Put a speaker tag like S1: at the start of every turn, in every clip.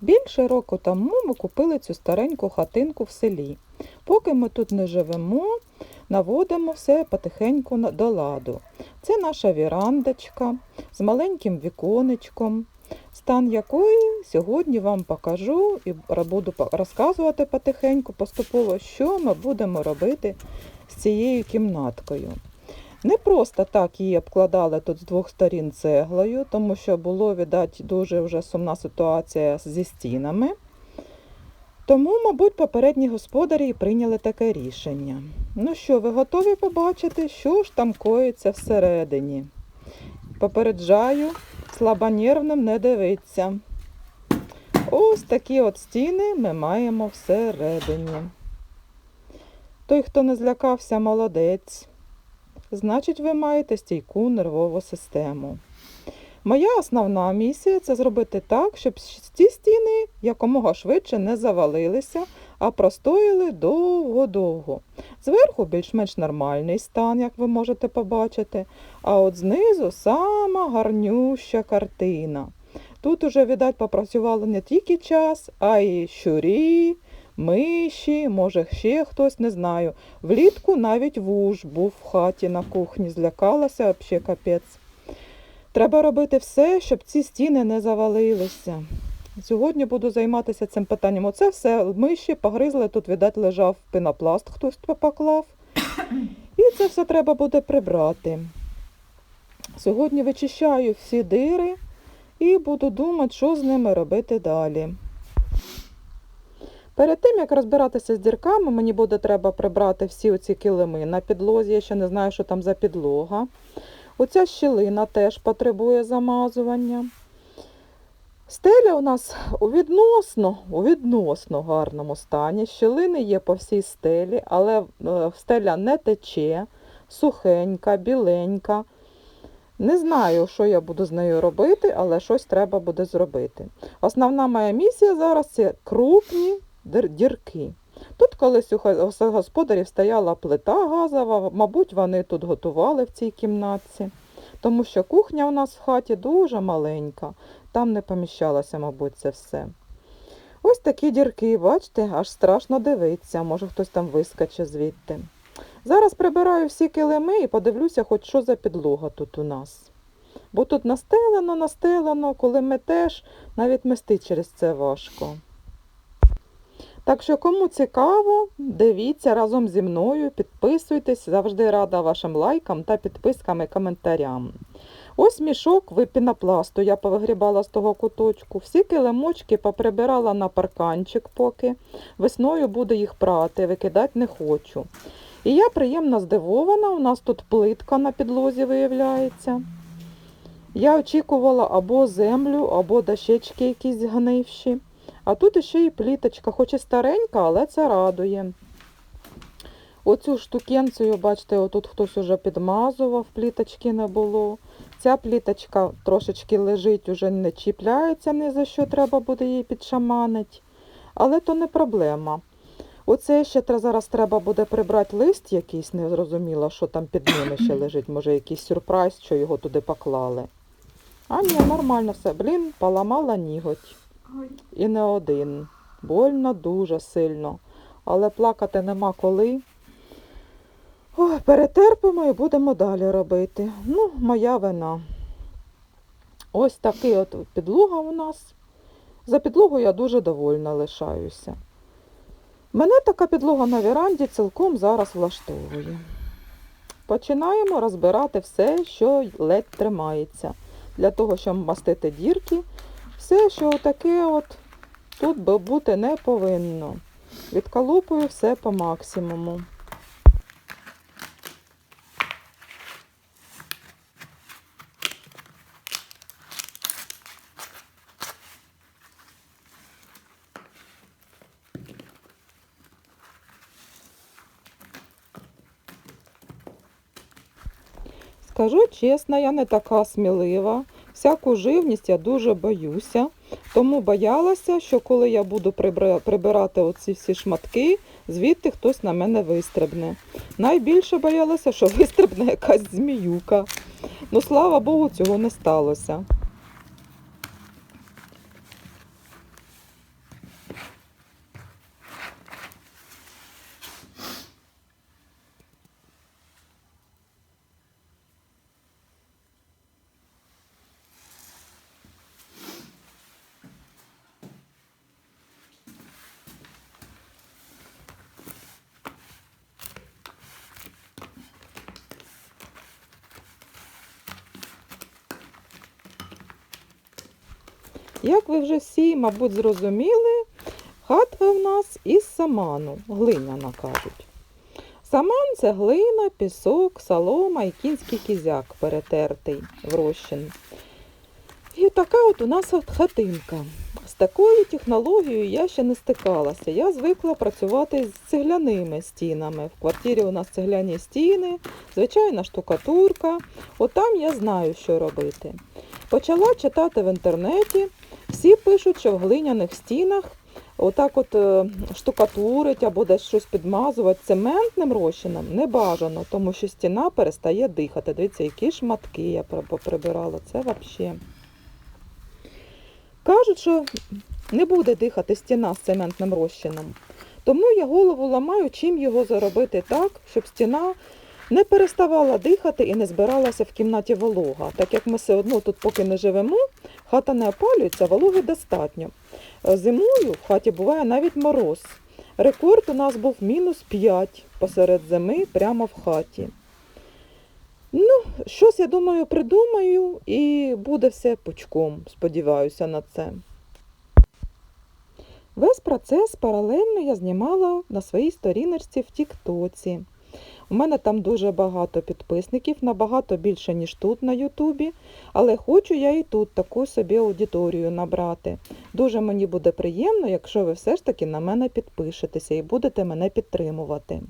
S1: Більше року тому ми купили цю стареньку хатинку в селі. Поки ми тут не живемо, наводимо все потихеньку до ладу. Це наша вірандочка з маленьким віконечком, стан якої сьогодні вам покажу і буду розказувати потихеньку, поступово, що ми будемо робити з цією кімнаткою. Не просто так її обкладали тут з двох сторін цеглою, тому що було, видать, дуже вже сумна ситуація зі стінами. Тому, мабуть, попередні господарі прийняли таке рішення. Ну що, ви готові побачити, що ж там коїться всередині? Попереджаю, слабонервним не дивиться. Ось такі от стіни ми маємо всередині. Той, хто не злякався, молодець. Значить, ви маєте стійку нервову систему. Моя основна місія це зробити так, щоб ці стіни якомога швидше не завалилися, а простояли довго-довго. Зверху більш-менш нормальний стан, як ви можете побачити, а от знизу сама гарнюща картина. Тут уже, видать, попрацювали не тільки час, а й щурі, миші, може ще хтось, не знаю. Влітку навіть вуж був в хаті на кухні, злякалася взагалі капець. Треба робити все, щоб ці стіни не завалилися. Сьогодні буду займатися цим питанням. Оце все миші погризли, тут, видать, лежав пенопласт, хтось поклав. І це все треба буде прибрати. Сьогодні вичищаю всі дири і буду думати, що з ними робити далі. Перед тим, як розбиратися з дірками, мені буде треба прибрати всі оці килими на підлозі. Я ще не знаю, що там за підлога. Оця щілина теж потребує замазування. Стеля у нас у відносно, у відносно гарному стані. Щілини є по всій стелі, але е, стеля не тече, сухенька, біленька. Не знаю, що я буду з нею робити, але щось треба буде зробити. Основна моя місія зараз це крупні дірки. Тут колись у господарів стояла плита газова, мабуть, вони тут готували в цій кімнатці, тому що кухня у нас в хаті дуже маленька, там не поміщалося, мабуть, це все. Ось такі дірки, бачите, аж страшно дивитися, може хтось там вискоче звідти. Зараз прибираю всі килими і подивлюся, хоч що за підлога тут у нас. Бо тут настелено, настелено, коли метеш, навіть мести через це важко. Так що, кому цікаво, дивіться разом зі мною, підписуйтесь, завжди рада вашим лайкам та підпискам і коментарям. Ось мішок випінопласту я повигрібала з того куточку. Всі килимочки поприбирала на парканчик поки. Весною буду їх прати, викидати не хочу. І я приємно здивована, у нас тут плитка на підлозі виявляється. Я очікувала або землю, або дощечки якісь гнивші. А тут ще і пліточка, хоч і старенька, але це радує. Оцю штукенцію, бачите, отут хтось уже підмазував, пліточки не було. Ця пліточка трошечки лежить, уже не чіпляється ні за що треба буде її підшаманити. Але то не проблема. Оце ще зараз треба буде прибрати лист якийсь, не зрозуміло, що там під ними ще лежить. Може, якийсь сюрприз, що його туди поклали. А ні, нормально все. Блін, поламала ніготь. І не один. Больно дуже сильно. Але плакати нема коли. Ой, перетерпимо і будемо далі робити. Ну, моя вина. Ось такий от підлога у нас. За підлогу я дуже довольна лишаюся. Мене така підлога на віранді цілком зараз влаштовує. Починаємо розбирати все, що ледь тримається. Для того, щоб мастити дірки, все, що таке от тут бути не повинно. Відколупую все по максимуму. Скажу чесно, я не така смілива. Всяку живність я дуже боюся. Тому боялася, що коли я буду прибирати оці всі шматки, звідти хтось на мене вистрибне. Найбільше боялася, що вистрибне якась зміюка. Ну, слава Богу, цього не сталося. Як ви вже всі, мабуть, зрозуміли, хатка в нас із саману, глиняна кажуть. Саман це глина, пісок, солома і кінський кізяк перетертий в розчин. І така от у нас от хатинка. З такою технологією я ще не стикалася. Я звикла працювати з цегляними стінами. В квартирі у нас цегляні стіни, звичайна штукатурка. От там я знаю, що робити. Почала читати в інтернеті. Всі пишуть, що в глиняних стінах отак от е, штукатурить або десь щось підмазувати цементним розчином не бажано, тому що стіна перестає дихати. Дивіться, які шматки я при- прибирала. Це взагалі. Кажуть, що не буде дихати стіна з цементним розчином. Тому я голову ламаю, чим його заробити так, щоб стіна не переставала дихати і не збиралася в кімнаті волога. Так як ми все одно тут поки не живемо, хата не опалюється, вологи достатньо. Е, Зимою в хаті буває навіть мороз. Рекорд у нас був мінус 5 посеред зими прямо в хаті. Ну, щось, я думаю, придумаю і буде все пучком, сподіваюся на це. Весь процес паралельно я знімала на своїй сторіночці в Тіктоці. У мене там дуже багато підписників, набагато більше, ніж тут на Ютубі, але хочу я і тут таку собі аудиторію набрати. Дуже мені буде приємно, якщо ви все ж таки на мене підпишетеся і будете мене підтримувати.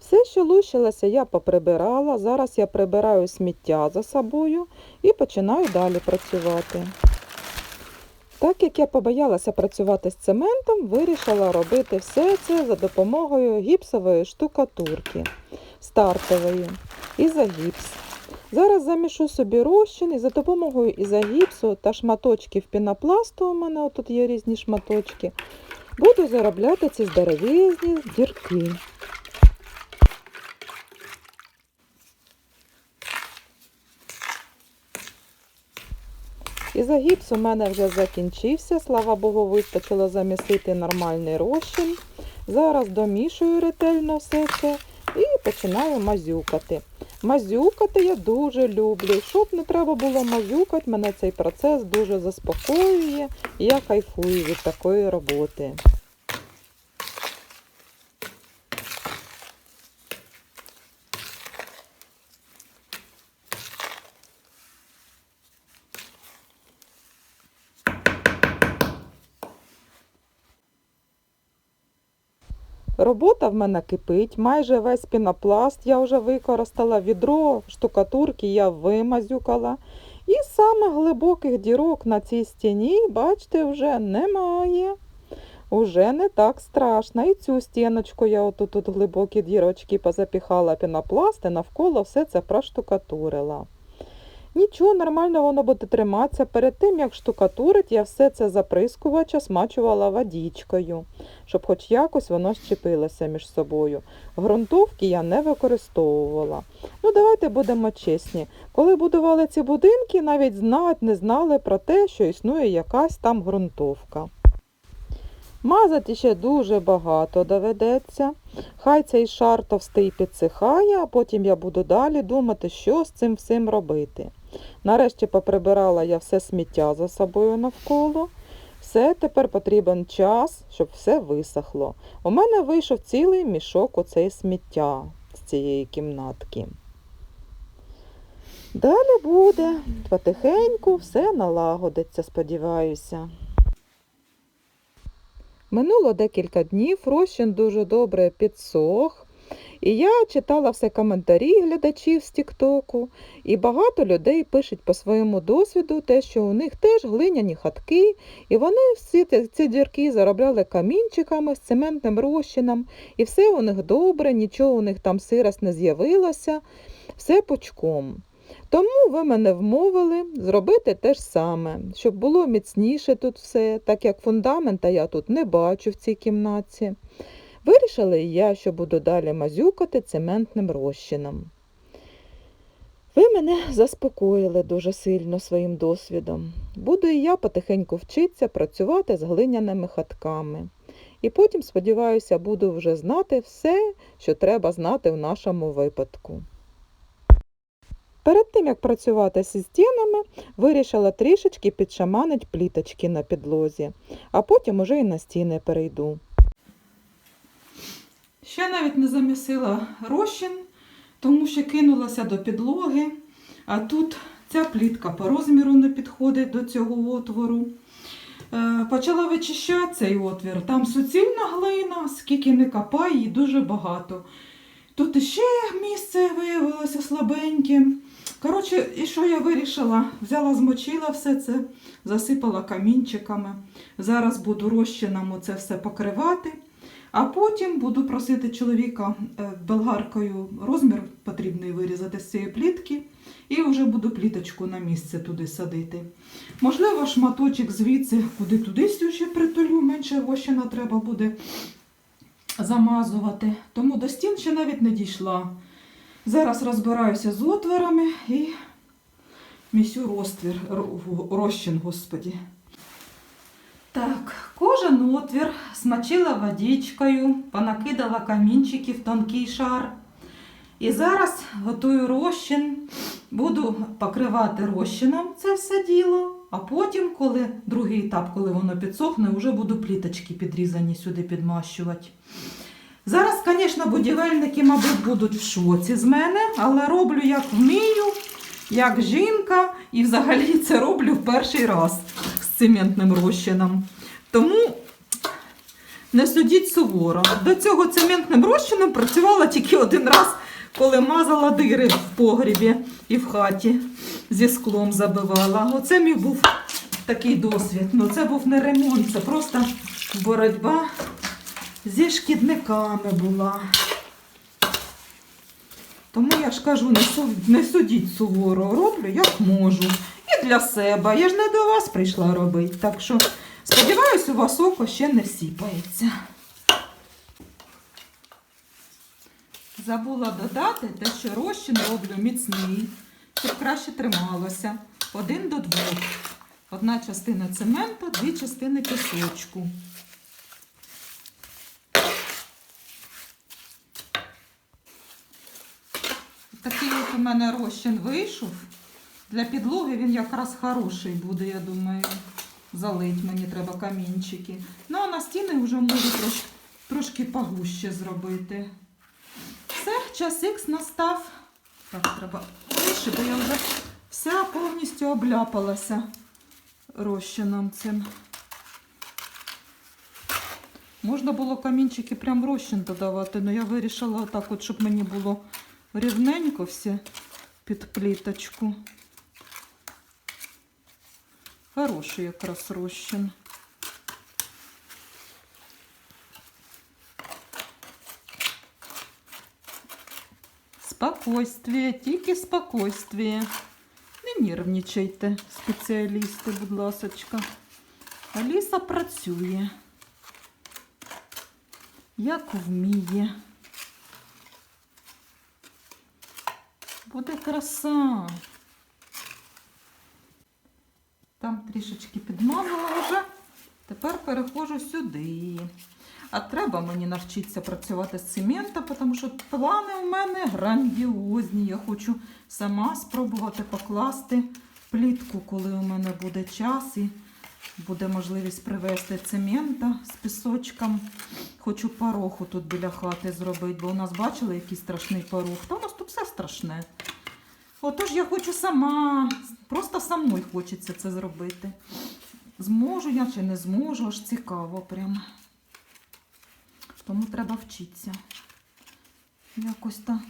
S1: Все, що лущилося, я поприбирала. Зараз я прибираю сміття за собою і починаю далі працювати. Так як я побоялася працювати з цементом, вирішила робити все це за допомогою гіпсової штукатурки стартової ізогіпс. Зараз замішу собі розчин і за допомогою ізогіпсу та шматочків пінопласту, у мене тут є різні шматочки, буду заробляти ці здоровезні дірки. Ізогіпс у мене вже закінчився, слава Богу, вистачило замісити нормальний розчин. Зараз домішую ретельно все це і починаю мазюкати. Мазюкати я дуже люблю. Щоб не треба було мазюкати, мене цей процес дуже заспокоює я кайфую від такої роботи. Робота в мене кипить, майже весь пінопласт я вже використала, відро штукатурки я вимазюкала. І саме глибоких дірок на цій стіні, бачите, вже немає. Уже не так страшно. І цю стіночку я отут тут глибокі дірочки позапіхала пінопласт і навколо все це проштукатурила. Нічого, нормально воно буде триматися. Перед тим, як штукатурить, я все це заприскувача смачувала водічкою, щоб хоч якось воно щепилося між собою. Грунтовки я не використовувала. Ну, давайте будемо чесні. Коли будували ці будинки, навіть знать не знали про те, що існує якась там ґрунтовка. Мазати ще дуже багато доведеться. Хай цей шар товстий підсихає, а потім я буду далі думати, що з цим всім робити. Нарешті поприбирала я все сміття за собою навколо. Все, тепер потрібен час, щоб все висохло. У мене вийшов цілий мішок оцей сміття з цієї кімнатки. Далі буде потихеньку все налагодиться, сподіваюся. Минуло декілька днів, розчин дуже добре підсох. І я читала все коментарі глядачів з Тіктоку, і багато людей пишуть по своєму досвіду те, що у них теж глиняні хатки, і вони всі ці- дірки заробляли камінчиками з цементним розчином, і все у них добре, нічого у них там сирость не з'явилося, все пучком. Тому ви мене вмовили зробити те ж саме, щоб було міцніше тут все, так як фундамента я тут не бачу в цій кімнаті. Вирішила і я, що буду далі мазюкати цементним розчином. Ви мене заспокоїли дуже сильно своїм досвідом. Буду і я потихеньку вчитися працювати з глиняними хатками. І потім, сподіваюся, буду вже знати все, що треба знати в нашому випадку. Перед тим, як працювати зі стінами, вирішила трішечки підшаманить пліточки на підлозі, а потім уже і на стіни перейду. Ще навіть не замісила розчин, тому що кинулася до підлоги, а тут ця плітка по розміру не підходить до цього отвору. Е, Почала вичищати цей отвір. Там суцільна глина, скільки не копай, її дуже багато. Тут іще місце виявилося слабеньким. Коротше, і що я вирішила? Взяла, змочила все це, засипала камінчиками. Зараз буду розчином це все покривати. А потім буду просити чоловіка е, болгаркою розмір потрібний вирізати з цієї плітки. І вже буду пліточку на місце туди садити. Можливо, шматочок звідси, куди туди ще притулю, менше розчина треба буде замазувати. Тому до стін ще навіть не дійшла. Зараз розбираюся з отворами і місю розтвір, розчин, господі. Так, кожен отвір смочила водичкою, понакидала камінчиків, тонкий шар. І зараз готую розчин, буду покривати розчином це все діло, а потім, коли другий етап, коли воно підсохне, вже буду пліточки підрізані сюди підмащувати. Зараз, звісно, будівельники, мабуть, будуть в шоці з мене, але роблю як вмію, як жінка, і взагалі це роблю в перший раз з цементним розчином. Тому не судіть суворо. До цього цементним розчином працювала тільки один раз, коли мазала дири в погрібі і в хаті зі склом забивала. Оце мій був такий досвід. Ну, це був не ремонт, це просто боротьба зі шкідниками була. Тому я ж кажу, не, су- не судіть суворо, роблю як можу. І для себе. Я ж не до вас прийшла робити. Так що сподіваюсь, у вас око ще не сіпається. Забула додати те, що розчин роблю міцний, щоб краще трималося. Один до двох. Одна частина цементу, дві частини пісочку. Такий от у мене розчин вийшов. Для підлоги він якраз хороший буде, я думаю. Залить мені треба камінчики. Ну, а на стіни вже можу трош, трошки погуще зробити. Все, час ікс настав. Так, треба вище, бо я вже вся повністю обляпалася розчином цим. Можна було камінчики прям розчин додавати, але я вирішила отак, от, щоб мені було рівненько все під пліточку. Хороший якраз розчин. Спокойствие, тільки спокойствие. Не нервничайте, спеціалісти, будь ласочка. Аліса працює. Як вміє. Буде краса. Там трішечки підмазала вже. Тепер переходжу сюди. А треба мені навчитися працювати з цементом, тому що плани у мене грандіозні. Я хочу сама спробувати покласти плітку, коли у мене буде час і буде можливість привезти цемента з пісочком. Хочу пороху тут біля хати зробити, бо у нас бачили який страшний порох. Та у нас тут все страшне. Отож я хочу сама, просто самой хочеться це зробити. Зможу я чи не зможу, аж цікаво прям. Тому треба вчитися. Якось так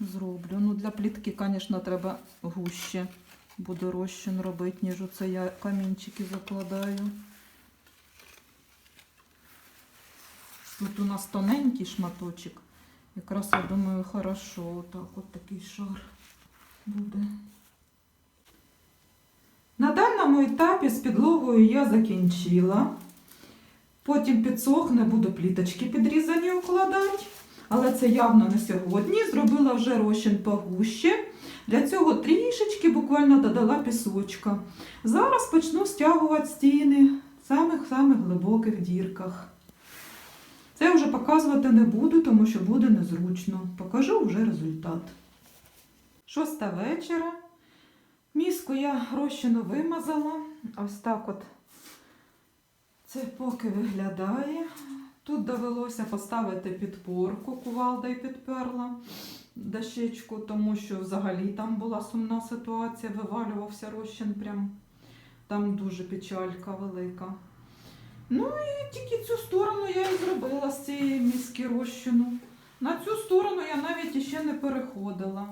S1: зроблю. Ну, для плітки, звісно, треба гуще. Буду розчин робити, ніж оце я камінчики закладаю. Тут у нас тоненький шматочок. Якраз, я думаю, хорошо. Отак от такий шар буде. На даному етапі з підлогою я закінчила. Потім підсохне, буду пліточки підрізані укладати. Але це явно не сьогодні. Зробила вже розчин погуще. Для цього трішечки буквально додала пісочка. Зараз почну стягувати стіни в самих-самих глибоких дірках. Це вже показувати не буду, тому що буде незручно. Покажу вже результат. Шоста вечора. Міску я розчину вимазала. Ось так от це поки виглядає. Тут довелося поставити підпорку, кувалда і підперла дощечку, тому що взагалі там була сумна ситуація, вивалювався розчин прям. Там дуже печалька велика. Ну і тільки цю сторону я і зробила з цієї міски розчину. На цю сторону я навіть іще не переходила.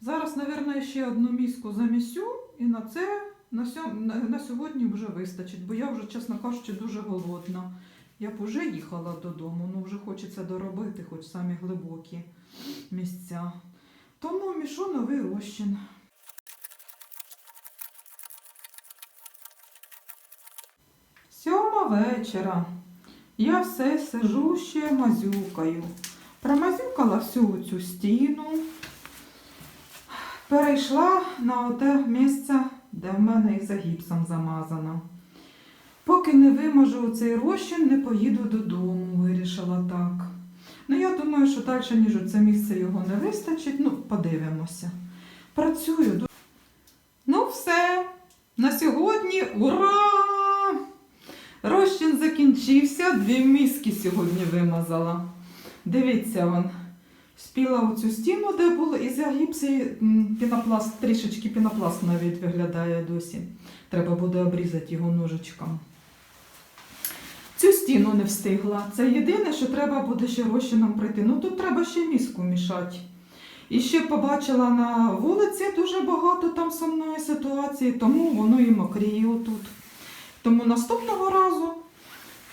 S1: Зараз, мабуть, ще одну міску замісю і на це на, сьо- на, на сьогодні вже вистачить, бо я вже, чесно кажучи, дуже голодна. Я б уже їхала додому, ну вже хочеться доробити, хоч самі глибокі місця. Тому мішу новий розчин. Сьома вечора. Я все сижу ще мазюкаю. Промазюкала всю цю стіну. Перейшла на оте місце, де в мене і за гіпсом замазано. Поки не виможу цей розчин, не поїду додому, вирішила так. Ну, я думаю, що далі, ніж у це місце його не вистачить. Ну, подивимося. Працюю. Ну, все. На сьогодні ура! Розчин закінчився, дві миски сьогодні вимазала. Дивіться, вон. Спіла оцю стіну, де було, і за гіпсі пінопласт, трішечки пінопласт навіть виглядає досі. Треба буде обрізати його ножичком. Цю стіну не встигла. Це єдине, що треба буде ще розчином пройти. Ну тут треба ще міску мішати. І ще побачила на вулиці дуже багато там сумної ситуації, тому воно і мокріє отут. Тому наступного разу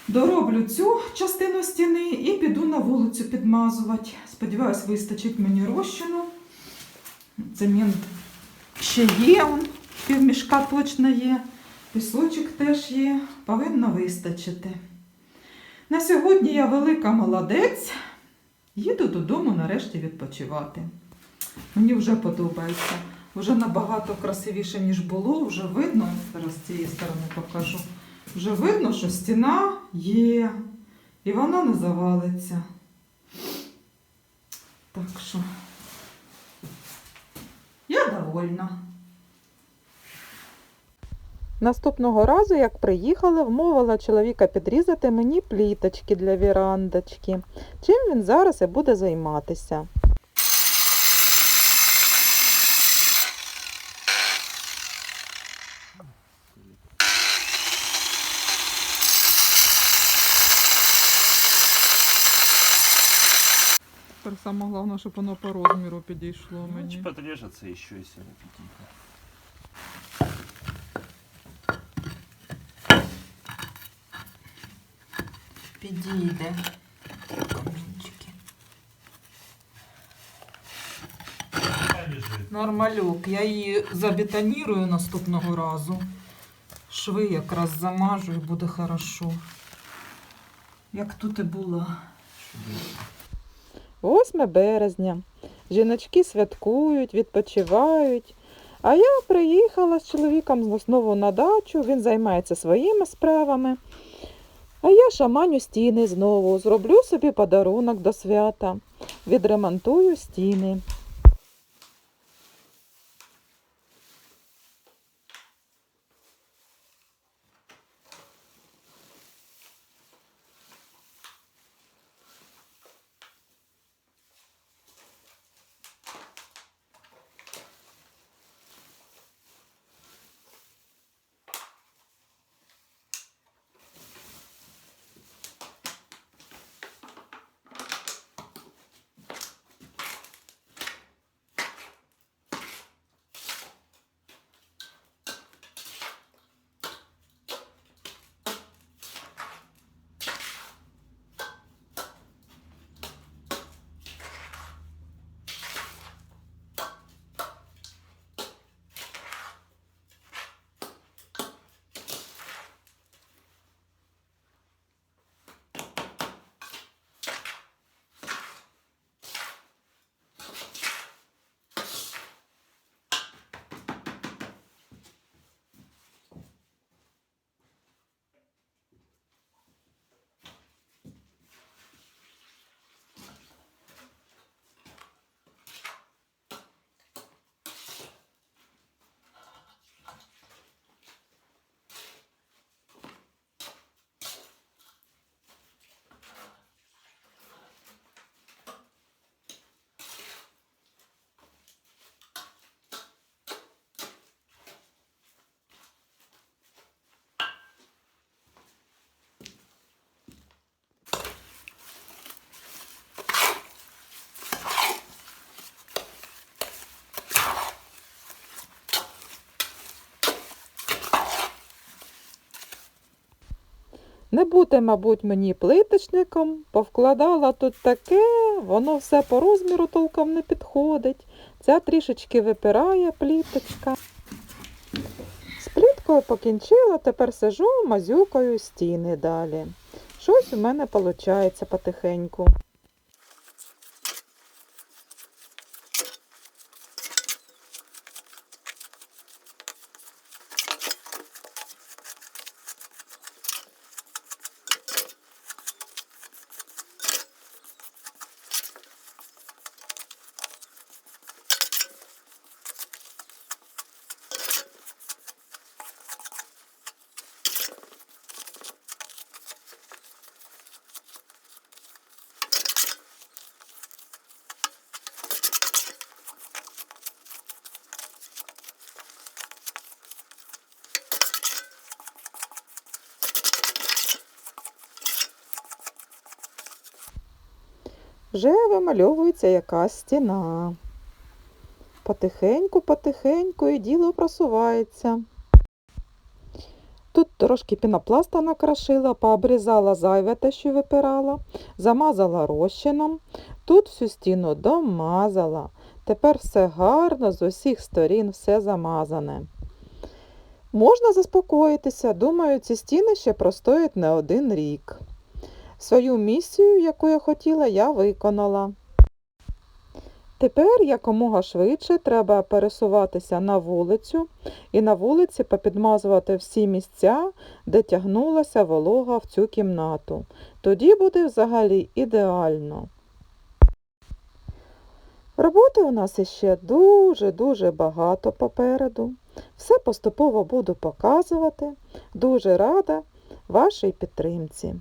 S1: дороблю цю частину стіни і піду на вулицю підмазувати. Сподіваюсь, вистачить мені розчину. Цемент ще є, он, півмішка точно є. Пісочок теж є, повинно вистачити. На сьогодні я велика молодець. Їду додому нарешті відпочивати. Мені вже подобається. Вже набагато красивіше, ніж було. Вже видно, зараз з цієї сторони покажу. Вже видно, що стіна є. І вона не завалиться. Так що я довольна. Наступного разу, як приїхала, вмовила чоловіка підрізати мені пліточки для вірандочки. Чим він зараз і буде займатися. Саме головне, щоб воно по розміру підійшло
S2: Ну, подрежется еще, если не аппетитно.
S1: Підійде. Камінчики. Нормальок. Я її забетонірую наступного разу. Шви якраз замажу і буде хорошо. Як тут і було. 8 березня. Жіночки святкують, відпочивають. А я приїхала з чоловіком знову на дачу, він займається своїми справами. А я шаманю стіни знову, зроблю собі подарунок до свята, відремонтую стіни. Не бути, мабуть, мені плиточником, повкладала тут таке, воно все по розміру толком не підходить. Ця трішечки випирає пліточка. З пліткою покінчила, тепер сижу, мазюкаю стіни далі. Щось у мене виходить потихеньку. Вже вимальовується якась стіна. Потихеньку, потихеньку і діло просувається. Тут трошки пінопласта накрашила, пообрізала зайве те, що випирала, замазала розчином. Тут всю стіну домазала. Тепер все гарно, з усіх сторін все замазане. Можна заспокоїтися, думаю, ці стіни ще простоять не один рік. Свою місію, яку я хотіла, я виконала. Тепер якомога швидше треба пересуватися на вулицю і на вулиці попідмазувати всі місця, де тягнулася волога в цю кімнату. Тоді буде взагалі ідеально. Роботи у нас іще дуже-дуже багато попереду. Все поступово буду показувати. Дуже рада вашій підтримці.